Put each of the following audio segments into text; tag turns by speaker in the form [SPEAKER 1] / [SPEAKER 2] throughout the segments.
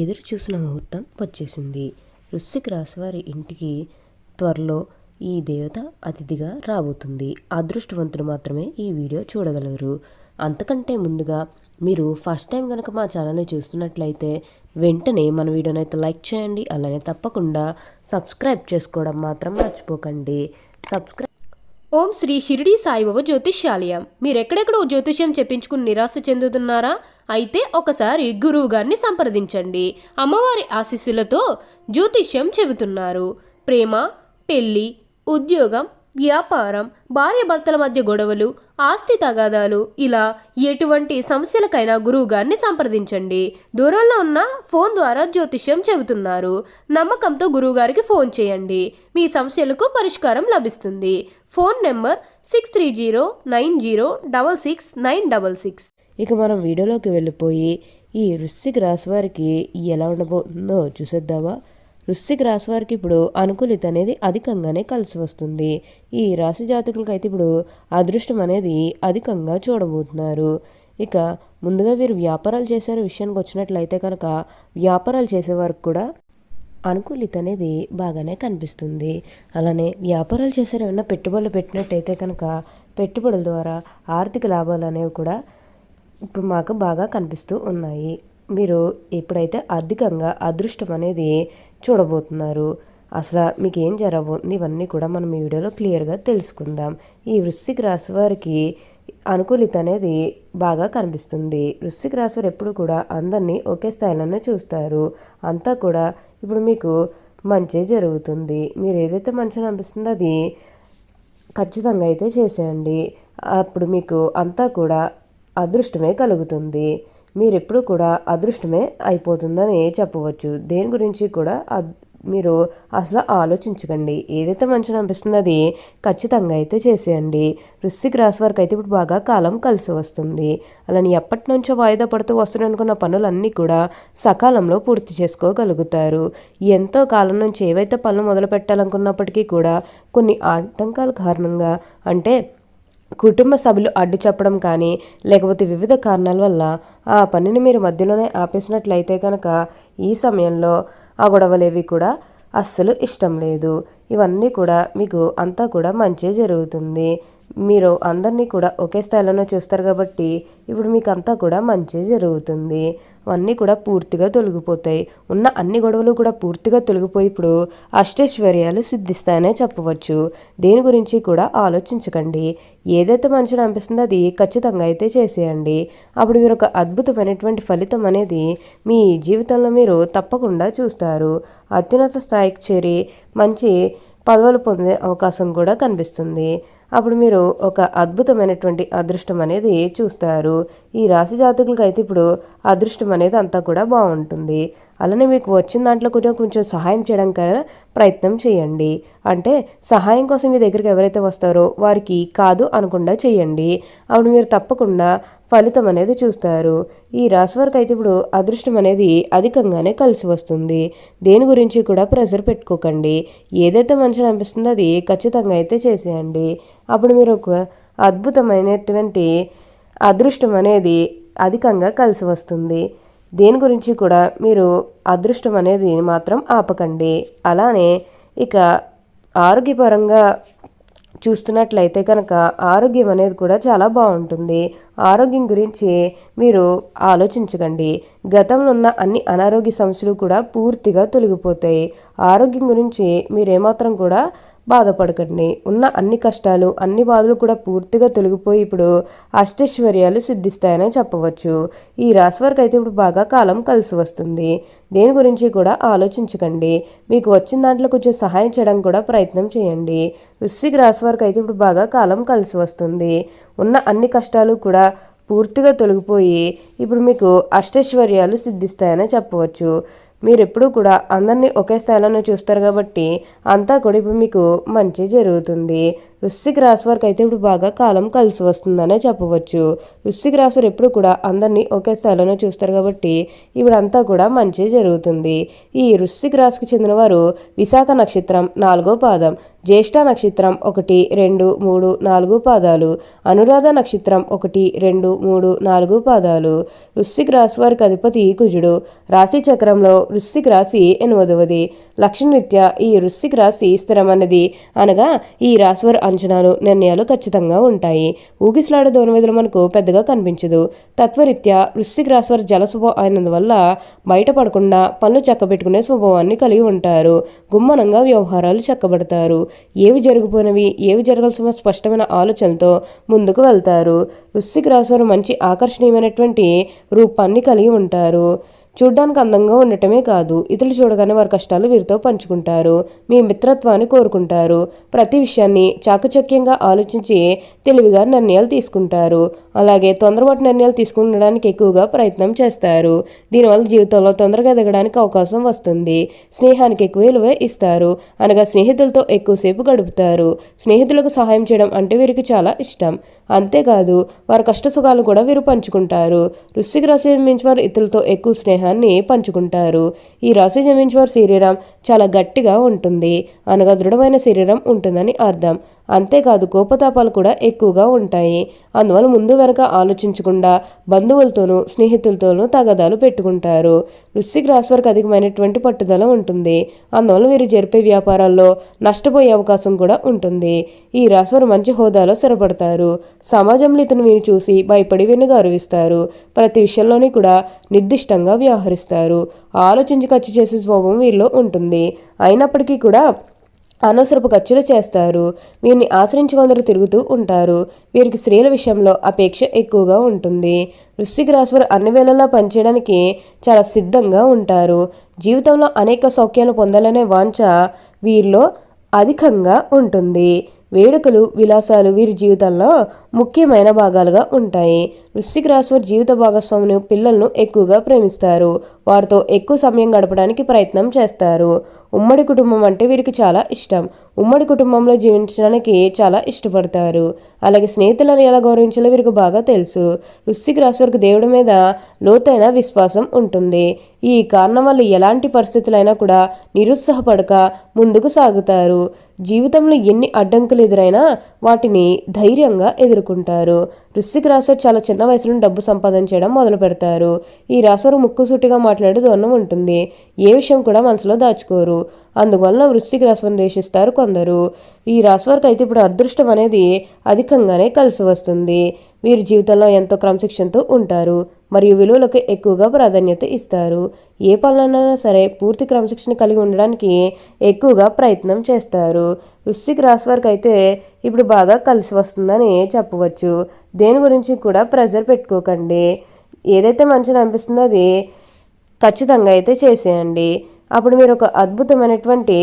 [SPEAKER 1] ఎదురు చూసిన ముహూర్తం వచ్చేసింది. వృశ్చిక రాశి వారి ఇంటికి త్వరలో ఈ దేవత అతిథిగా రాబోతుంది. అదృష్టవంతులు మాత్రమే ఈ వీడియో చూడగలరు. అంతకంటే ముందుగా మీరు ఫస్ట్ టైం కనుక మా ఛానల్ని చూస్తున్నట్లయితే వెంటనే మన వీడియోని అయితే లైక్ చేయండి. అలానే తప్పకుండా సబ్స్క్రైబ్ చేసుకోవడం మాత్రం మర్చిపోకండి. సబ్స్క్రైబ్
[SPEAKER 2] ఓం శ్రీ షిరిడి సాయిబాబా జ్యోతిష్యాలయం. మీరెక్కడెక్కడో జ్యోతిష్యం చెప్పించుకుని నిరాశ చెందుతున్నారా? అయితే ఒకసారి గురువు గారిని సంప్రదించండి. అమ్మవారి ఆశీస్సులతో జ్యోతిష్యం చెబుతున్నారు. ప్రేమ పెళ్ళి ఉద్యోగం వ్యాపారం భార్యాభర్తల మధ్య గొడవలు ఆస్తి తగాదాలు ఇలా ఎటువంటి సమస్యలకైనా గురువు గారిని సంప్రదించండి. దూరంలో ఉన్న ఫోన్ ద్వారా జ్యోతిష్యం చెబుతున్నారు. నమ్మకంతో గురువుగారికి ఫోన్ చేయండి. మీ సమస్యలకు పరిష్కారం లభిస్తుంది. Phone number six three zero nine zero double six nine double six.
[SPEAKER 1] ఇక మనం వీడియోలోకి వెళ్ళిపోయి ఈ వృశ్చిక రాశి వారికి ఎలా ఉండబోతుందో చూసేద్దామా? వృశ్చిక రాశి వారికి ఇప్పుడు అనుకూలిత అనేది అధికంగానే కలిసి వస్తుంది. ఈ రాశి జాతకులకు అయితే ఇప్పుడు అదృష్టం అనేది అధికంగా చూడబోతున్నారు. ఇక ముందుగా వీరు వ్యాపారాలు చేసే విషయానికి వచ్చినట్లయితే కనుక వ్యాపారాలు చేసే వారికి కూడా అనుకూలిత అనేది బాగానే కనిపిస్తుంది. అలానే వ్యాపారాలు చేసే ఏమైనా పెట్టుబడులు పెట్టినట్టయితే కనుక పెట్టుబడుల ద్వారా ఆర్థిక లాభాలు అనేవి కూడా ఇప్పుడు మాకు బాగా కనిపిస్తూ ఉన్నాయి. మీరు ఎప్పుడైతే అధికంగా అదృష్టం అనేది చూడబోతున్నారు అసలు మీకు ఏం జరగబోతుంది ఇవన్నీ కూడా మనం ఈ వీడియోలో క్లియర్గా తెలుసుకుందాం. ఈ వృశ్చిక రాశి వారికి అనుకూలిత అనేది బాగా కనిపిస్తుంది. వృశ్చిక రాశి వారు ఎప్పుడు కూడా అందరినీ ఒకే స్థాయిలోనే చూస్తారు. అంతా కూడా ఇప్పుడు మీకు మంచి జరుగుతుంది. మీరు ఏదైతే మంచిగా అనిపిస్తుందో అది ఖచ్చితంగా అయితే చేసేయండి. అప్పుడు మీకు అంతా కూడా అదృష్టమే కలుగుతుంది. మీరెప్పుడు కూడా అదృష్టమే అయిపోతుందని చెప్పవచ్చు. దేని గురించి కూడా మీరు అసలు ఆలోచించకండి. ఏదైతే మంచిగా అనిపిస్తుందో అది ఖచ్చితంగా అయితే చేసేయండి. వృశ్చిక రాశి వరకు అయితే ఇప్పుడు బాగా కాలం కలిసి వస్తుంది. అలానే ఎప్పటి నుంచో వాయిదా పడుతూ వస్తున్ననుకున్న పనులన్నీ కూడా సకాలంలో పూర్తి చేసుకోగలుగుతారు. ఎంతో కాలం నుంచి ఏవైతే పనులు మొదలు పెట్టాలనుకున్నప్పటికీ కూడా కొన్ని ఆటంకాల కారణంగా అంటే కుటుంబ సభ్యులు అడ్డు చెప్పడం కానీ లేకపోతే వివిధ కారణాల వల్ల ఆ పనిని మీరు మధ్యలోనే ఆపేసినట్లయితే కనుక ఈ సమయంలో ఆ గొడవలేవి కూడా అస్సలు ఇష్టం లేదు. ఇవన్నీ కూడా మీకు అంతా కూడా మంచి జరుగుతుంది. మీరు అందరినీ కూడా ఒకే స్థాయిలోనే చూస్తారు కాబట్టి ఇప్పుడు మీకు అంతా కూడా మంచి జరుగుతుంది. అవన్నీ కూడా పూర్తిగా తొలగిపోతాయి. ఉన్న అన్ని గొడవలు కూడా పూర్తిగా తొలగిపోయి ఇప్పుడు అష్టైశ్వర్యాలు సిద్ధిస్తాయనే చెప్పవచ్చు. దేని గురించి కూడా ఆలోచించకండి. ఏదైతే మనిషిని అనిపిస్తుందో అది ఖచ్చితంగా అయితే చేసేయండి. అప్పుడు మీరు ఒక అద్భుతమైనటువంటి ఫలితం అనేది మీ జీవితంలో మీరు తప్పకుండా చూస్తారు. అత్యున్నత స్థాయికి చేరి మంచి పదవులు పొందే అవకాశం కూడా కనిపిస్తుంది. అప్పుడు మీరు ఒక అద్భుతమైనటువంటి అదృష్టం అనేది చూస్తారు. ఈ రాశి జాతకులకు అయితే ఇప్పుడు అదృష్టం అనేది అంతా కూడా బాగుంటుంది. అలానే మీకు వచ్చిన దాంట్లో కూడా కొంచెం సహాయం చేయడానికి ప్రయత్నం చేయండి. అంటే సహాయం కోసం మీ దగ్గరికి ఎవరైతే వస్తారో వారికి కాదు అనకుండా చేయండి. అప్పుడు మీరు తప్పకుండా ఫలితం అనేది చూస్తారు. ఈ రాశి వారికి అయితే ఇప్పుడు అదృష్టం అనేది అధికంగానే కలిసి వస్తుంది. దేని గురించి కూడా ప్రెషర్ పెట్టుకోకండి. ఏదైతే మంచిగా అనిపిస్తుందో అది ఖచ్చితంగా అయితే చేసేయండి. అప్పుడు మీరు ఒక అద్భుతమైనటువంటి అదృష్టం అనేది అధికంగా కలిసి వస్తుంది. దేని గురించి కూడా మీరు అదృష్టం అనేది మాత్రం ఆపకండి. అలానే ఇక ఆరోగ్యపరంగా చూస్తున్నట్లయితే కనుక ఆరోగ్యం అనేది కూడా చాలా బాగుంటుంది. ఆరోగ్యం గురించి మీరు ఆలోచించకండి. గతంలో ఉన్న అన్ని అనారోగ్య సమస్యలు కూడా పూర్తిగా తొలగిపోతాయి. ఆరోగ్యం గురించి మీరేమాత్రం కూడా బాధపడకండి. ఉన్న అన్ని కష్టాలు అన్ని బాధలు కూడా పూర్తిగా తొలగిపోయి ఇప్పుడు అష్టైశ్వర్యాలు సిద్ధిస్తాయని చెప్పవచ్చు. ఈ రాశి వారికి అయితే ఇప్పుడు బాగా కాలం కలిసి వస్తుంది. దేని గురించి కూడా ఆలోచించకండి. మీకు వచ్చిన దాంట్లో కొంచెం సహాయం చేయడం కూడా ప్రయత్నం చేయండి. వృశ్చిక రాశి వారికి అయితే ఇప్పుడు బాగా కాలం కలిసి వస్తుంది. ఉన్న అన్ని కష్టాలు కూడా పూర్తిగా తొలగిపోయి ఇప్పుడు మీకు అష్టైశ్వర్యాలు సిద్ధిస్తాయని చెప్పవచ్చు. మీరు ఎప్పుడూ కూడా అందరినీ ఒకే స్థాయిలోనే చూస్తారు కాబట్టి అంతా కూడా ఇప్పుడు మీకు మంచి జరుగుతుంది. వృశ్చిక రాశి వారికి అయితే ఇప్పుడు బాగా కాలం కలిసి వస్తుందనే చెప్పవచ్చు. వృశ్చిక రాశి వారు ఎప్పుడు కూడా అందరినీ ఒకే స్థాయిలోనే చూస్తారు కాబట్టి ఇప్పుడంతా కూడా మంచి జరుగుతుంది. ఈ వృశ్చిక రాశికి చెందిన వారు విశాఖ నక్షత్రం నాలుగో పాదం జ్యేష్ఠ నక్షత్రం ఒకటి రెండు మూడు నాలుగు పాదాలు అనురాధ నక్షత్రం ఒకటి రెండు మూడు నాలుగు పాదాలు. వృశ్చిక రాశి వారికి అధిపతి కుజుడు. రాశి చక్రంలో వృశ్చిక రాశి ఎనిమిదవది. లక్షణరీత్యా ఈ వృశ్చిక రాశి స్థిరమన్నది అనగా ఈ రాశి వారు అంచనాలు నిర్ణయాలు ఖచ్చితంగా ఉంటాయి. ఊగిసలాడ దోనవేదులు మనకు పెద్దగా కనిపించదు. తత్వరీత్యా వృశ్చిక రాశివారి జల స్వభావం అయినందువల్ల బయటపడకుండా పనులు చక్కబెట్టుకునే స్వభావాన్ని కలిగి ఉంటారు. గుమ్మనంగా వ్యవహారాలు చక్కబడతారు. ఏవి జరిగిపోయినవి ఏవి జరగాల్సిన స్పష్టమైన ఆలోచనతో ముందుకు వెళ్తారు. వృశ్చిక రాశివారు మంచి ఆకర్షణీయమైనటువంటి రూపాన్ని కలిగి ఉంటారు. చూడ్డానికి అందంగా ఉండటమే కాదు ఇతరులు చూడగానే వారి కష్టాలు వీరితో పంచుకుంటారు. మీ మిత్రత్వాన్ని కోరుకుంటారు. ప్రతి విషయాన్ని చాకచక్యంగా ఆలోచించి తెలివిగా నిర్ణయాలు తీసుకుంటారు. అలాగే తొందరపాటు నిర్ణయాలు తీసుకుండడానికి ఎక్కువగా ప్రయత్నం చేస్తారు. దీనివల్ల జీవితంలో తొందరగా ఎదగడానికి అవకాశం వస్తుంది. స్నేహానికి ఎక్కువ విలువ ఇస్తారు. అనగా స్నేహితులతో ఎక్కువసేపు గడుపుతారు. స్నేహితులకు సహాయం చేయడం అంటే వీరికి చాలా ఇష్టం. అంతేకాదు వారి కష్ట సుఖాలు కూడా వీరు పంచుకుంటారు. వృశ్చిక రాశి జన్మించిన వారు ఇతరులతో ఎక్కువ స్నేహాన్ని పంచుకుంటారు. ఈ రాశి జమించి వారి శరీరం చాలా గట్టిగా ఉంటుంది. అనగా దృఢమైన శరీరం ఉంటుందని అర్థం. అంతేకాదు కోపతాపాలు కూడా ఎక్కువగా ఉంటాయి. అందువల్ల ముందు వెనక ఆలోచించకుండా బంధువులతోనూ స్నేహితులతోనూ తగదాలు పెట్టుకుంటారు. వృశ్చిక రాశి వారికి అధికమైనటువంటి పట్టుదల ఉంటుంది. అందువల్ల వీరు జరిపే వ్యాపారాల్లో నష్టపోయే అవకాశం కూడా ఉంటుంది. ఈ రాశి వారు మంచి హోదాలో స్థిరపడతారు. సమాజంలో ఇతను వీరు చూసి భయపడి వీరిని గౌరవిస్తారు. ప్రతి విషయంలోని కూడా నిర్దిష్టంగా వ్యవహరిస్తారు. ఆలోచించి ఖర్చు చేసే స్వభావం వీరిలో ఉంటుంది. అయినప్పటికీ కూడా అనవసరపు ఖర్చులు చేస్తారు. వీరిని ఆశ్రయించి కొందరు తిరుగుతూ ఉంటారు. వీరికి స్త్రీల విషయంలో అపేక్ష ఎక్కువగా ఉంటుంది. వృశ్చిక రాశివారు అన్ని వేళలా పనిచేయడానికి చాలా సిద్ధంగా ఉంటారు. జీవితంలో అనేక సౌఖ్యాలు పొందాలనే వాంఛ వీరిలో అధికంగా ఉంటుంది. వేడుకలు విలాసాలు వీరి జీవితంలో ముఖ్యమైన భాగాలుగా ఉంటాయి. వృశ్చిక రాశివారి జీవిత భాగస్వామిని పిల్లలను ఎక్కువగా ప్రేమిస్తారు. వారితో ఎక్కువ సమయం గడపడానికి ప్రయత్నం చేస్తారు. ఉమ్మడి కుటుంబం అంటే వీరికి చాలా ఇష్టం. ఉమ్మడి కుటుంబంలో జీవించడానికి చాలా ఇష్టపడతారు. అలాగే స్నేహితులను ఎలా గౌరవించాలో వీరికి బాగా తెలుసు. వృశ్చిక రాశి వారికి దేవుడి మీద లోతైన విశ్వాసం ఉంటుంది. ఈ కారణం వల్ల ఎలాంటి పరిస్థితులైనా కూడా నిరుత్సాహపడక ముందుకు సాగుతారు. జీవితంలో ఎన్ని అడ్డంకులు ఎదురైనా వాటిని ధైర్యంగా ఎదుర్కొంటారు. వృశ్చిక రాశి చాలా చిన్న వయసులో డబ్బు సంపాదన చేయడం మొదలు పెడతారు. ఈ రాశివారు ముక్కుసూటిగా మాట్లాడే ధోరణం ఉంటుంది. ఏ విషయం కూడా మనసులో దాచుకోరు. అందువల్ల వృశ్చిక రాశిని ద్వేషిస్తారు కొందరు. ఈ రాశి వారికి అయితే ఇప్పుడు అదృష్టం అనేది అధికంగానే కలిసి వస్తుంది. వీరి జీవితంలో ఎంతో క్రమశిక్షణతో ఉంటారు. మరియు విలువలకు ఎక్కువగా ప్రాధాన్యత ఇస్తారు. ఏ పనులైనా సరే పూర్తి క్రమశిక్షణ కలిగి ఉండడానికి ఎక్కువగా ప్రయత్నం చేస్తారు. వృశ్చిక రాశి వారికి అయితే ఇప్పుడు బాగా కలిసి వస్తుందని చెప్పవచ్చు. దేని గురించి కూడా ప్రెజర్ పెట్టుకోకండి. ఏదైతే మంచిగా అనిపిస్తుందో అది ఖచ్చితంగా అయితే చేసేయండి. అప్పుడు మీరు ఒక అద్భుతమైనటువంటి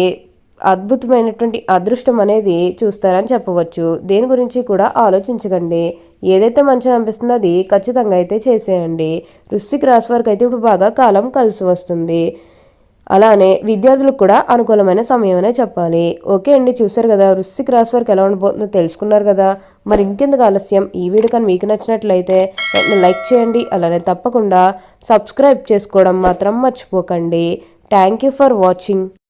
[SPEAKER 1] అద్భుతమైనటువంటి అదృష్టం అనేది చూస్తారని చెప్పవచ్చు. దేని గురించి కూడా ఆలోచించకండి. ఏదైతే మంచిగా అనిపిస్తుందో అది ఖచ్చితంగా అయితే చేసేయండి. వృశ్చిక రాశి వారికి అయితే ఇప్పుడు బాగా కాలం కలిసి వస్తుంది. అలానే విద్యార్థులకు కూడా అనుకూలమైన సమయం అనే చెప్పాలి. ఓకే అండి చూసారు కదా వృశ్చిక రాశి వారికి ఎలా ఉండబోతుందో తెలుసుకున్నారు కదా. మరి ఇంకెందుకు ఆలస్యం? ఈ వీడియో కానీ మీకు నచ్చినట్లయితే లైక్ చేయండి అలానే తప్పకుండా సబ్స్క్రైబ్ చేసుకోవడం మాత్రం మర్చిపోకండి. Thank you for watching.